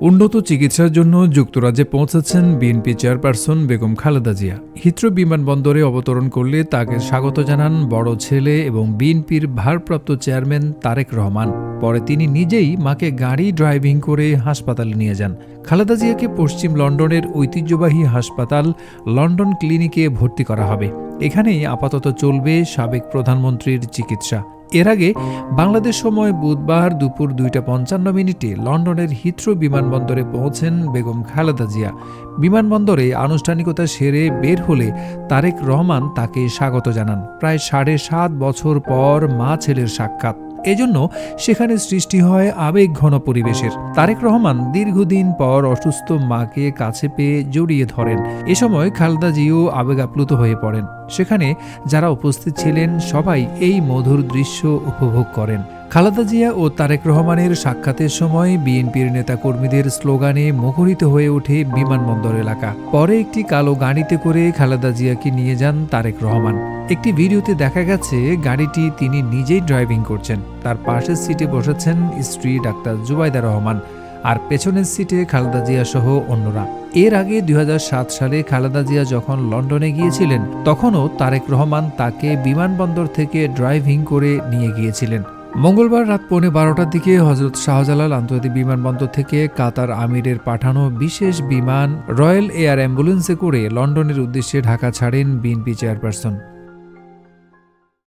উন্নত চিকিৎসার জন্য যুক্তরাজ্যে পৌঁছেছেন BNP chairperson Begum Khaleda Zia. Heathrow বিমানবন্দরে অবতরণ করলে তাকে স্বাগত জানান বড় ছেলে এবং বিএনপির ভারপ্রাপ্ত চেয়ারম্যান তারেক রহমান। পরে তিনি নিজেই মাকে গাড়ি ড্রাইভিং করে হাসপাতালে নিয়ে যান। খালেদা জিয়াকে পশ্চিম লন্ডনের ঐতিহ্যবাহী হাসপাতাল লন্ডন ক্লিনিকে ভর্তি করা হবে। এখানেই আপাতত চলবে সাবেক প্রধানমন্ত্রীর চিকিৎসা। এর আগে বাংলাদেশ সময় বুধবার দুপুর দুইটা পঞ্চান্ন মিনিটে লন্ডনের হিথ্রো বিমানবন্দরে পৌঁছেন বেগম খালেদা জিয়া। বিমানবন্দরে আনুষ্ঠানিকতা সেরে বের হলে তারেক রহমান তাকে স্বাগত জানান। প্রায় সাড়ে সাত বছর পর মা ছেলের সাক্ষাৎ। এজন্য সেখানে সৃষ্টি হয় আবেগ ঘন পরিবেশের। তারেক রহমান দীর্ঘদিন পর অসুস্থ মাকে কাছে পেয়ে জড়িয়ে ধরেন। এ সময় খালেদা জিও আবেগ আপ্লুত হয়ে পড়েন। সেখানে যারা উপস্থিত ছিলেন সবাই এই মধুর দৃশ্য উপভোগ করেন। খালেদা জিয়া ও তারেক রহমানের সাক্ষাতের সময় বিএনপির নেতাকর্মীদের স্লোগানে মুখরিত হয়ে ওঠে বিমানবন্দর এলাকা। পরে একটি কালো গাড়িতে করে খালেদা জিয়াকে নিয়ে যান তারেক রহমান। একটি ভিডিওতে দেখা গেছে, গাড়িটি তিনি নিজেই ড্রাইভিং করছেন। তার পাশের সিটে বসেছেন স্ত্রী ডাক্তার জুবাইদা রহমান। আর পেছনের সিটে খালেদা জিয়া সহ অন্যরা। এর আগে দুই হাজার সাত সালে খালেদা জিয়া যখন লন্ডনে গিয়েছিলেন, তখনও তারেক রহমান তাকে বিমানবন্দর থেকে ড্রাইভিং করে নিয়ে গিয়েছিলেন। মঙ্গলবার রাত পৌনে বারোটার দিকে হজরত শাহজালাল আন্তর্জাতিক বিমানবন্দর থেকে কাতার আমিরের পাঠানো বিশেষ বিমান রয়্যাল এয়ার অ্যাম্বুলেন্সে করে লন্ডনের উদ্দেশ্যে ঢাকা ছাড়েন বিএনপি চেয়ারপারসন।